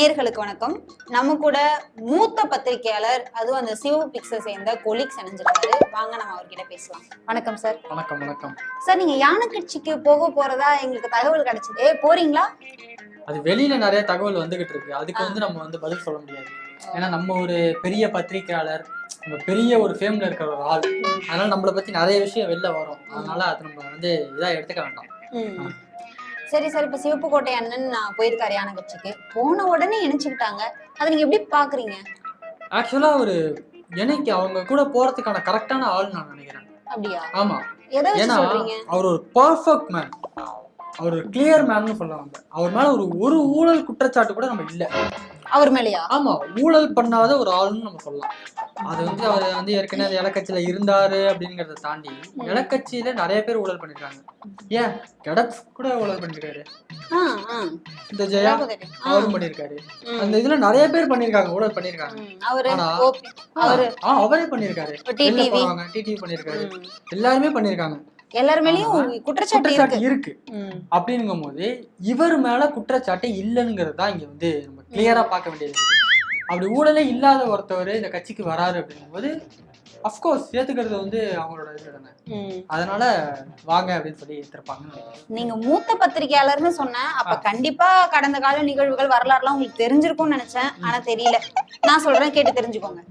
நேர்களுக்கு வணக்கம். நம்ம கூட மூத்த பத்திரிகையாளர் அதுவும் அந்த சிவப்பு பிக்ஸை சேர்ந்த கொலிக்ஸ் இணைஞ்சிருக்காரு. வாங்க நம்ம அவர்கிட்ட பேசலாம். வணக்கம் சார் வணக்கம் வணக்கம். சார் நீங்க யானை கட்சிக்கு போக போறதா எங்களுக்கு தகவல் கிடைச்சது? போறீங்களா? அது வெளியில நிறைய தகவல் வந்துகிட்டு இருக்கு. அதுக்கு வந்து நம்ம வந்து பதில் சொல்ல முடியாது. ஏன்னா நம்ம ஒரு பெரிய பத்திரிக்கையாளர் நம்ம பெரிய ஒரு ஃபேம்ல இருக்கிற ஒரு ஆள். அதனால நம்மளை பத்தி நிறைய விஷயம் வெளில வரும். அதனால அது நம்ம வந்து இதா எடுத்துக்க வேண்டாம். சரி சார் இப்ப சிவப்பு கோட்டை அண்ணன் நான் போயிருக்காரு யானை கட்சிக்கு போன உடனே இணைச்சுக்கிட்டாங்க. அதை நீங்க எப்படி பாக்குறீங்க? ஆக்சுவலா ஒரு எனக்கு அவங்க கூட போறதுக்கான கரெக்டான ஆள் நான் நினைக்கிறேன். அப்படியா? ஆமா. எதை ஏன்னா சொல்றீங்க? அவர் ஒரு பர்ஃபெக்ட் மேன் அவர் கிளியர் மேன்னு சொல்லலாம் அவர் மேல ஒரு ஒரு ஊழல் குற்றச்சாட்டு கூட நம்ம இல்ல. அவர் மேலயா? ஆமா ஊழல் பண்ணாத ஒரு ஆளுன்னு நம்ம சொல்லலாம். அது வந்து அவர் வந்து ஏற்கனவே இலக்கட்சியில இருந்தாரு அப்படிங்கறத தாண்டி இலக்கட்சியில நிறைய பேர் ஊழல் பண்ணிருக்காங்க. ஏன்? கெடக்ஸ் கூட ஊழல் பண்ணிருக்காரு. இந்த ஜெயா அவரும் பண்ணிருக்காரு. அந்த இதுல நிறைய பேர் பண்ணிருக்காங்க ஊழல் பண்ணிருக்காங்க. ஆனா, அவரு. பண்ணிருக்காரு. டிடிவி பண்ணிருக்காரு. எல்லாருமே பண்ணிருக்காங்க. எல்லார் மேலயும் குற்றச்சாட்டு இருக்கு. அப்படிங்கும் போது இவர் மேல குற்றச்சாட்டு இல்லைங்கிறது தான் இங்க வந்து நம்ம கிளியரா பார்க்க வேண்டியது. அப்படி ஊழலே இல்லாத ஒருத்தவர் இந்த கட்சிக்கு வராரு அப்படிங்கும்போது அஃப்கோர்ஸ் ஏத்துக்கிறது வந்து அவங்களோட இது தானே. அதனால வாங்க அப்படின்னு சொல்லி ஏத்திருப்பாங்க நீங்க மூத்த பத்திரிகையாளர்னு சொன்னேன். அப்ப கண்டிப்பா கடந்த கால நிகழ்வுகள் வரலாறுலாம் உங்களுக்கு தெரிஞ்சிருக்கும்னு நினைச்சேன். ஆனா தெரியல. நான் சொல்றேன் கேட்டு தெரிஞ்சுக்கோங்க.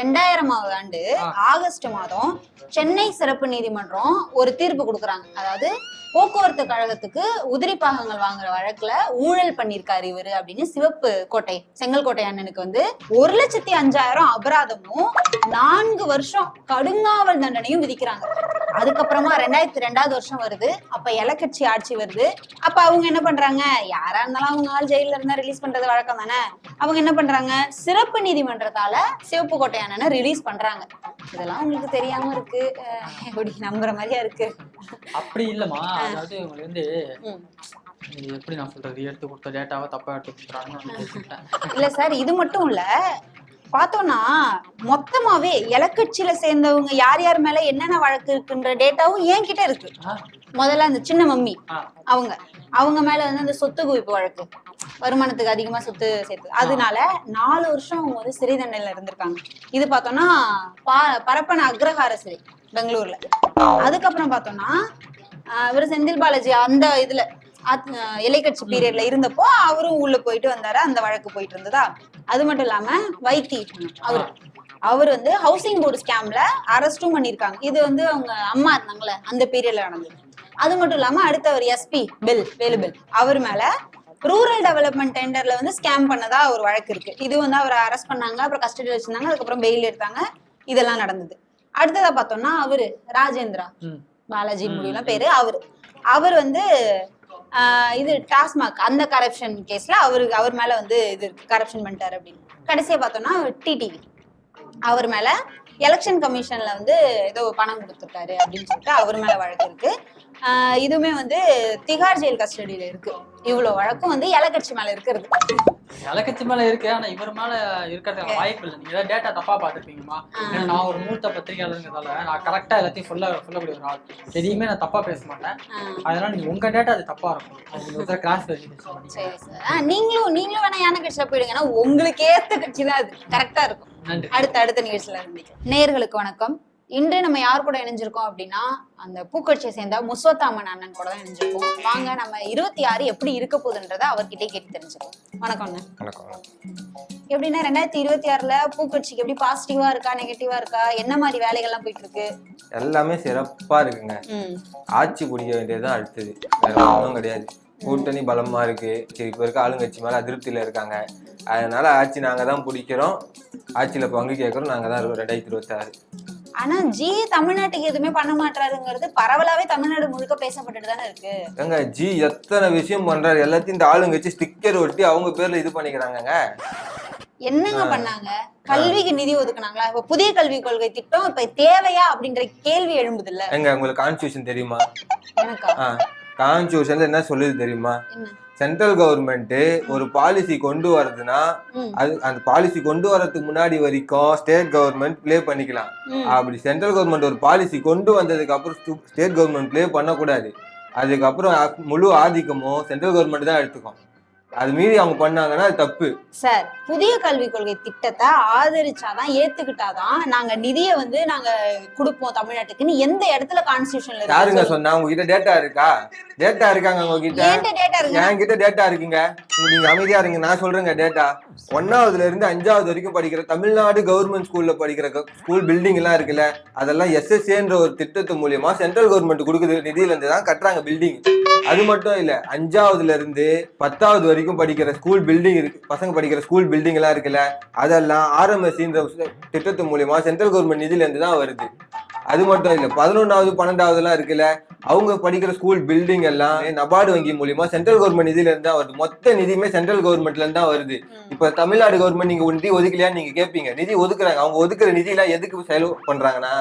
ரெண்டாயிரமாவது ஆண்டு. ஆகஸ்ட் மாதம் சென்னை சிறப்பு நீதிமன்றம் ஒரு தீர்ப்பு கொடுக்குறாங்க. அதாவது போக்குவரத்து கழகத்துக்கு உதிரி பாகங்கள் வாங்குற வழக்குல ஊழல் பண்ணிருக்காரு இவரு அப்படின்னு சிவப்பு கோட்டை செங்கல்கோட்டை அண்ணனுக்கு வந்து ஒரு லட்சத்தி அஞ்சாயிரம் அபராதமும் நான்கு வருஷம் கடுங்காவல் தண்டனையும் விதிக்கிறாங்க. அதுக்கப்புறமா ரெண்டாயிரத்தி ரெண்டாவது வருஷம் வருது. அப்ப எலக்கட்சி ஆட்சி வருது. அப்ப அவங்க என்ன பண்றாங்க? யாரா இருந்தாலும் அவங்க ஆள் ஜெயில இருந்தா ரிலீஸ் பண்றது வழக்கம் தானே? அவங்க என்ன பண்றாங்க? சிறப்பு நீதிமன்றத்தால சிவப்பு அண்ணனை ரிலீஸ் பண்றாங்க. இதெல்லாம் உங்களுக்கு தெரியாம இருக்கு. எப்படி நம்புற மாதிரியா இருக்கு. அப்படி இல்லம்மா. அதாவது வந்து எப்படி நான் சொல்றது? எடுத்து கொடுத்த டேட்டாவை தப்பா எடுத்து கொடுத்துறாங்கன்னு இல்ல சார் இது மட்டும் இல்ல. பார்த்தோம்னா மொத்தமாவே எலக்கட்சியில சேர்ந்தவங்க யார் யார் மேல என்னென்ன வழக்கு இருக்குன்ற டேட்டாவும் என்கிட்ட இருக்கு. முதல்ல அந்த சின்ன மம்மி அவங்க. அவங்க மேல வந்து அந்த சொத்து குவிப்பு வழக்கு. வருமானத்துக்கு அதிகமா சொத்து சேர்த்து. அதனால நாலு வருஷம் அவங்க வந்து சிறை தண்டனையில இருந்திருக்காங்க. இது பார்த்தோம்னா பா பரப்பன அக்ரஹார சிறை பெங்களூர்ல. அதுக்கப்புறம் பார்த்தோம்னா இவர் செந்தில் பாலாஜி அந்த இதுல எல்லைக்கட்சி பீரியட்ல இருந்தப்போ அவரும் உள்ள போயிட்டு வந்தாரு அந்த வழக்கு போயிட்டு இருந்ததா? அது மட்டும் இல்லாம வைத்தி அவரு. அவர் வந்து ஹவுசிங் போர்டு ஸ்கேம்ல அரெஸ்டும் பண்ணிருக்காங்க. இது வந்து அவங்க அம்மா இருந்தாங்களே அந்த பீரியட்ல நடந்தது. அது மட்டும் இல்லாம அடுத்தவர் எஸ்பி பில் வேலு பில் அவர் மேல ரூரல் டெவலப்மெண்ட் டெண்டர்ல வந்து ஸ்கேம் பண்ணதா ஒரு வழக்கு இருக்கு. இது வந்து அவரை அரெஸ்ட் பண்ணாங்க அப்புறம் கஸ்டடி வச்சிருந்தாங்க அதுக்கப்புறம் பெயில் எடுத்தாங்க. இதெல்லாம் நடந்தது. அடுத்ததா பார்த்தோம்னா அவரு ராஜேந்திரா. பாலாஜி முடியலாம் பேரு. அவரு. அவர் வந்து இது டாஸ்மாக் அந்த கரப்ஷன் கேஸ்ல அவரு அவர் மேல வந்து இது கரப்ஷன் பண்ணிட்டாரு அப்படின்னு. கடைசியா பார்த்தோம்னா டிடிவி அவர் மேல எலெக்ஷன் கமிஷன்ல வந்து ஏதோ பணம் கொடுத்துருக்காரு அப்படின்னு சொல்லிட்டு அவர் மேல வழக்கு இருக்கு. இதுவுமே வந்து திகார் ஜெயில் கஸ்டடியில இருக்கு. இவ்வளவு வழக்கும் வந்து எலக்கட்சி மேல இருக்கிறது. இலக்கட்சி மேல இருக்கு ஆனா இவர் மேல இருக்கிறதுக்கு வாய்ப்பு இல்லை. நீங்க ஏதாவது டேட்டா தப்பா பாத்துருப்பீங்கம்மா நான் ஒரு மூத்த பத்திரிகையாளருங்கிறதால நான் கரெக்டா எல்லாத்தையும் சொல்ல சொல்லக்கூடிய ஒரு ஆள். எதையுமே நான் தப்பா பேச மாட்டேன். அதனால நீங்க உங்க டேட்டா அது தப்பா இருக்கும். ஆஹ் நீங்களும் நீங்களும் வேணா யானை கட்சியில போயிடுங்க. உங்களுக்கு ஏத்த கட்சி தான் அது. கரெக்டா இருக்கும். அடுத்த அடுத்த நிகழ்ச்சியில இருந்தீங்க நேயர்களுக்கு வணக்கம். இன்று நம்ம யார் கூட இணைஞ்சிருக்கோம் அப்படின்னா அந்த பூக்கட்சியை சேர்ந்த முஸ்வத்தாமன் அண்ணன் கூட தான் இணைஞ்சிருக்கோம். வாங்க நம்ம இருபத்தி ஆறு எப்படி இருக்க போகுதுன்றத அவர்கிட்டே கேட்டு தெரிஞ்சுக்கோம் வணக்கம் வணக்கம். எப்படின்னா ரெண்டாயிரத்தி இருபத்தி ஆறுல பூக்கட்சிக்கு எப்படி பாசிட்டிவா இருக்கா நெகட்டிவா இருக்கா என்ன மாதிரி வேலைகள்லாம் போயிட்டு இருக்கு எல்லாமே சிறப்பா இருக்குங்க. ஆட்சி பிடிக்க வேண்டியதுதான் அடுத்தது. வேற ஒன்றும் கிடையாது. கூட்டணி பலமா இருக்கு. சரி இப்ப இருக்க ஆளுங்கட்சி மேல அதிருப்தியில இருக்காங்க. அதனால ஆட்சி நாங்க தான் பிடிக்கிறோம். ஆட்சியில பங்கு கேட்கறோம். நாங்க தான் இருக்கோம் ரெண்டாயிரத்தி இருபத்தி ஆறு. ஆனா ஜி தமிழ்நாட்டுக்கு எதுவுமே பண்ண மாட்டாருங்கிறது பரவலாவே தமிழ்நாடு முழுக்க பேசப்பட்டுட்டு தானே இருக்கு. ஏங்க ஜி எத்தனை விஷயம் பண்றாரு? எல்லாத்தையும் இந்த ஆளுங்கட்சி ஸ்டிக்கர் ஒட்டி அவங்க பேர்ல இது பண்ணிக்கிறாங்கங்க. என்னங்க பண்ணாங்க? கல்விக்கு நிதி ஒதுக்குனாங்களா? இப்ப புதிய கல்விக் கொள்கை திட்டம் இப்ப தேவையா அப்படின்ற கேள்வி எழும்புது இல்ல எங்க உங்களுக்கு கான்ஸ்டியூஷன் தெரியுமா? எனக்கா? கான்ஸ்டியூஷன்ல என்ன சொல்லுது தெரியுமா? சென்ட்ரல் கவர்மெண்ட் ஒரு பாலிசி கொண்டு வரதுன்னா அது அந்த பாலிசி கொண்டு வரதுக்கு முன்னாடி வரைக்கும் ஸ்டேட் கவர்மெண்ட் ப்ளே பண்ணிக்கலாம். அப்படி சென்ட்ரல் கவர்மெண்ட் ஒரு பாலிசி கொண்டு வந்ததுக்கு அப்புறம் ஸ்டேட் கவர்மெண்ட் ப்ளே பண்ணக்கூடாது. அதுக்கப்புறம் முழு ஆதிக்கமும் சென்ட்ரல் கவர்மெண்ட் தான் எடுத்துக்கும். அது மீறி அவங்க பண்ணாங்கன்னா அது தப்பு. சார் புதிய கல்விக் கொள்கை திட்டத்தை ஆதரிச்சாதான் ஏத்துக்கிட்டாதான் நாங்க நிதியை வந்து நாங்க கொடுப்போம் தமிழ்நாட்டுக்குன்னு எந்த இடத்துல கான்ஸ்டியூஷன்ல யாருங்க சொன்னா? உங்ககிட்ட டேட்டா இருக்கா? டேட்டா இருக்காங்க உங்ககிட்ட. டேட்டா இருக்கு? என்கிட்ட டேட்டா இருக்குங்க. நீங்க அமைதியா இருங்க நான் சொல்றேங்க டேட்டா ஒன்னாவதுல இருந்து அஞ்சாவது வரைக்கும் படிக்கிற தமிழ்நாடு கவர்மெண்ட் ஸ்கூல்ல படிக்கிற ஸ்கூல் பில்டிங் எல்லாம் இருக்குல்ல அதெல்லாம் எஸ்எஸ்ஏன்ற ஒரு திட்டத்து மூலியமா சென்ட்ரல் கவர்மெண்ட் கொடுக்குற நிதியில இருந்து தான் கட்டுறாங்க பில்டிங் அது மட்டும் இல்ல அஞ்சாவதுல இருந்து பத்தாவது வரைக்கும் படிக்கிற ஸ்கூல் பில்டிங் இருக்கு பசங்க படிக்கிற ஸ்கூல் பில்டிங் எல்லாம் இருக்குல்ல அதெல்லாம் ஆர்எம்எஸ்சின்ற திட்டத்து மூலியமா சென்ட்ரல் கவர்மெண்ட் நிதியில இருந்து தான் வருது. அது மட்டும் இல்ல பதினொன்னாவது பன்னெண்டாவது எல்லாம் இருக்குல்ல அவங்க படிக்கிற ஸ்கூல் பில்டிங் எல்லாம் நபார்டு வங்கி மூலியமா சென்ட்ரல் கவர்மெண்ட் நிதியில இருந்து தான் வருது. மொத்த நிதியுமே சென்ட்ரல் கவர்மெண்ட்ல இருந்து தான் வருது. இப்ப தமிழ்நாடு கவர்மெண்ட் நீங்க நிதி ஒதுக்கலையான்னு நீங்க கேட்பீங்க நிதி ஒதுக்குறாங்க. அவங்க ஒதுக்குற நிதி எல்லாம் எதுக்கு செலவு பண்றாங்கன்னா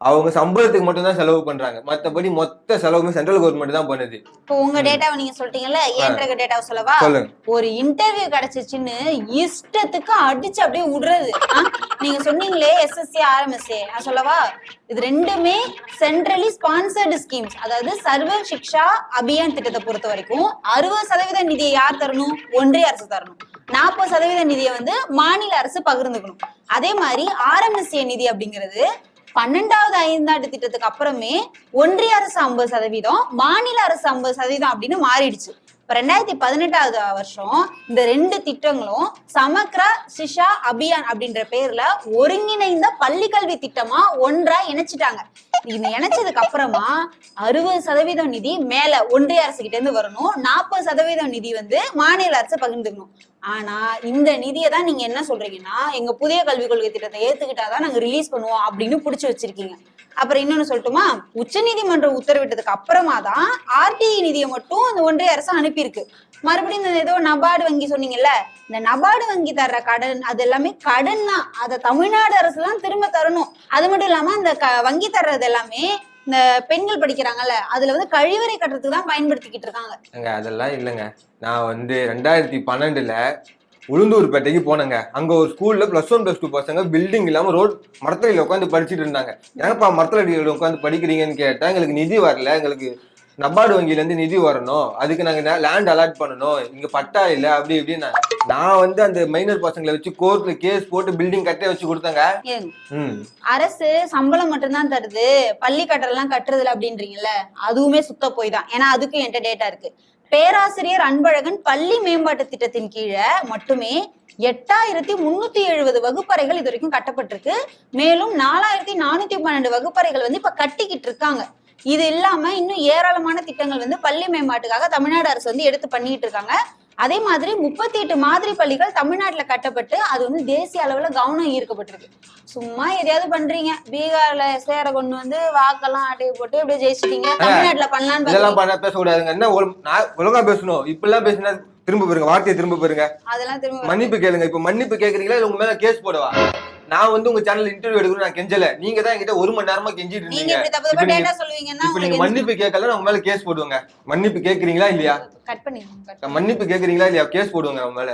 அவங்க சம்பளத்துக்கு மட்டும் தான் செலவு பண்றாங்க. மத்தபடி மொத்த செலவுமே சென்ட்ரல் கவர்மெண்ட் தான் பண்ணுது. இப்போ உங்க டேட்டாவை நீங்க சொல்லிட்டீங்கல்ல ஏன்ற டேட்டாவை சொல்லவா? சொல்லுங்க. ஒரு இன்டர்வியூ கிடைச்சிச்சுன்னு இஷ்டத்துக்கு அடிச்சு அப்படியே விடுறது? நீங்க சொன்னீங்களே எஸ்எஸ்சி ஆர்எம்எஸ்ஏ நான் சொல்லவா? இது ரெண்டுமே சென்ட்ரலி ஸ்பான்சர்டு ஸ்கீம்ஸ் அதாவது சர்வ சிக்ஷா அபியான் திட்டத்தை பொறுத்த வரைக்கும் அறுபது சதவீத நிதியை யார் தரணும்? ஒன்றிய அரசு தரணும். நாற்பது சதவீத நிதியை வந்து மாநில அரசு பகிர்ந்துக்கணும். அதே மாதிரி ஆர்எம்எஸ்ஏ நிதி அப்படிங்கிறது பன்னெண்டாவது ஐந்தாண்டு திட்டத்துக்கு அப்புறமே ஒன்றிய அரசு ஐம்பது சதவீதம் மாநில அரசு ஐம்பது சதவீதம் அப்படின்னு மாறிடுச்சு. இப்ப ரெண்டாயிரத்தி பதினெட்டாவது வருஷம் இந்த ரெண்டு திட்டங்களும் சமக்ரா சிஷா அபியான் அப்படின்ற பேர்ல ஒருங்கிணைந்த பள்ளி கல்வி திட்டமா ஒன்றா இணைச்சிட்டாங்க. இது இணைச்சதுக்கு அப்புறமா அறுபது சதவீதம் நிதி மேல ஒன்றிய அரசு கிட்ட இருந்து வரணும். நாற்பது சதவீதம் நிதி வந்து மாநில அரசு பகிர்ந்துக்கணும். ஆனா இந்த நிதியை தான் நீங்க என்ன சொல்றீங்கன்னா எங்க புதிய கல்விக் கொள்கை திட்டத்தை ஏத்துக்கிட்டாதான் நாங்க ரிலீஸ் பண்ணுவோம் அப்படின்னு புடிச்சு வச்சிருக்கீங்க. அப்புறம் இன்னொன்னு சொல்லட்டுமா? உச்சநீதிமன்றம் உத்தரவிட்டதுக்கு அப்புறமா தான் ஆர்டிஐ நிதியை மட்டும் அந்த ஒன்றிய அரசு அனுப்பியிருக்கு. மறுபடியும் இந்த ஏதோ நபார்டு வங்கி சொன்னீங்கல்ல இந்த நபார்டு வங்கி தர்ற கடன் அது எல்லாமே கடன் தான். அதை தமிழ்நாடு அரசு தான் திரும்ப தரணும். அது மட்டும் இல்லாம இந்த க- வங்கி தர்றது எல்லாமே இந்த பெண்கள் படிக்கிறாங்கல்ல அதுல வந்து கழிவறை கட்டுறதுக்கு தான் பயன்படுத்திக்கிட்டு இருக்காங்க. அதெல்லாம் இல்லைங்க. நான் வந்து ரெண்டாயிரத்தி பன்னெண்டுல உளுந்தூர்பேட்டைக்கு போனேங்க. அங்க ஒரு ஸ்கூல்ல பிளஸ் ஒன் பிளஸ் டூ பசங்க பில்டிங் இல்லாம ரோட் மரத்தடியில உட்காந்து படிச்சுட்டு இருந்தாங்க. ஏங்கப்பா மரத்தடியில உட்காந்து படிக்கிறீங்கன்னு கேட்டா எங்களுக்கு நிதி வரல. எங்களுக்கு நபார்டு வங்கில இருந்து நிதி வரணும். அதுக்கு நாங்க லேண்ட் அலாட் பண்ணணும். இங்க பட்டா இல்ல அப்படி இப்படின்னு. நான் வந்து அந்த மைனர் பசங்களை வச்சு கோர்ட்ல கேஸ் போட்டு பில்டிங் கட்டே வச்சு கொடுத்தேங்க. அரசு சம்பளம் மட்டும்தான் தருது. பள்ளி கட்டணம்லாம் கட்டுறதுல அப்படின்றீங்கல்ல. அதுவுமே சுத்த போய் தான். ஏன்னா அதுக்கும் என்கிட்ட டேட்டா இருக்கு. பேராசிரியர் அன்பழகன் பள்ளி மேம்பாட்டு திட்டத்தின் கீழே மட்டுமே எட்டாயிரத்தி முன்னூத்தி எழுபது வகுப்பறைகள் இது வரைக்கும் கட்டப்பட்டிருக்கு. மேலும் நாலாயிரத்தி நானூத்தி பன்னெண்டு வகுப்பறைகள் வந்து இப்ப கட்டிக்கிட்டு இருக்காங்க. இது இல்லாம இன்னும் ஏராளமான திட்டங்கள் வந்து பள்ளி மேம்பாட்டுக்காக தமிழ்நாடு அரசு வந்து எடுத்து பண்ணிட்டு இருக்காங்க. அதே மாதிரி முப்பத்தி எட்டு மாதிரி பள்ளிகள் தமிழ்நாட்டுல கட்டப்பட்டு அது வந்து தேசிய அளவுல கவனம் ஈர்க்கப்பட்டிருக்கு. சும்மா எதையாவது பண்றீங்க. பீகார்ல சேர கொண்டு வந்து வாக்கெல்லாம் அட்டையை போட்டு இப்படியே ஜெயிச்சிட்டீங்க. தமிழ்நாட்டுல பண்ணலான்னு இதெல்லாம். பண்ண பேசக்கூடாதுங்க என்ன ஒழுங்கா பேசணும். இப்படிலாம் பேசினா திரும்ப பாருங்க வார்த்தையை திரும்ப பாருங்க அதெல்லாம் திரும்ப மன்னிப்பு கேளுங்க. இப்ப மன்னிப்பு கேக்குறீங்களா? உங்க மேல கேஸ் போடவா? நான் வந்து உங்க சேனல் இன்டர்வியூ எடுக்கணும் நான் கெஞ்சல. நீங்க தான் என்கிட்ட ஒரு மணி நேரமா கெஞ்சிட்டு நீங்க இப்படி தப்பு தப்பா டேட்டா சொல்லுவீங்கன்னா இப்ப நீங்க மன்னிப்பு கேட்கல நான் உங்க மேல கேஸ் போடுவாங்க. மன்னிப்பு கேக்குறீங்களா இல்லையா? கட் நான் மன்னிப்பு கேக்குறீங்களா இல்லையா? கேஸ் போடுவாங்க உங்க மேல.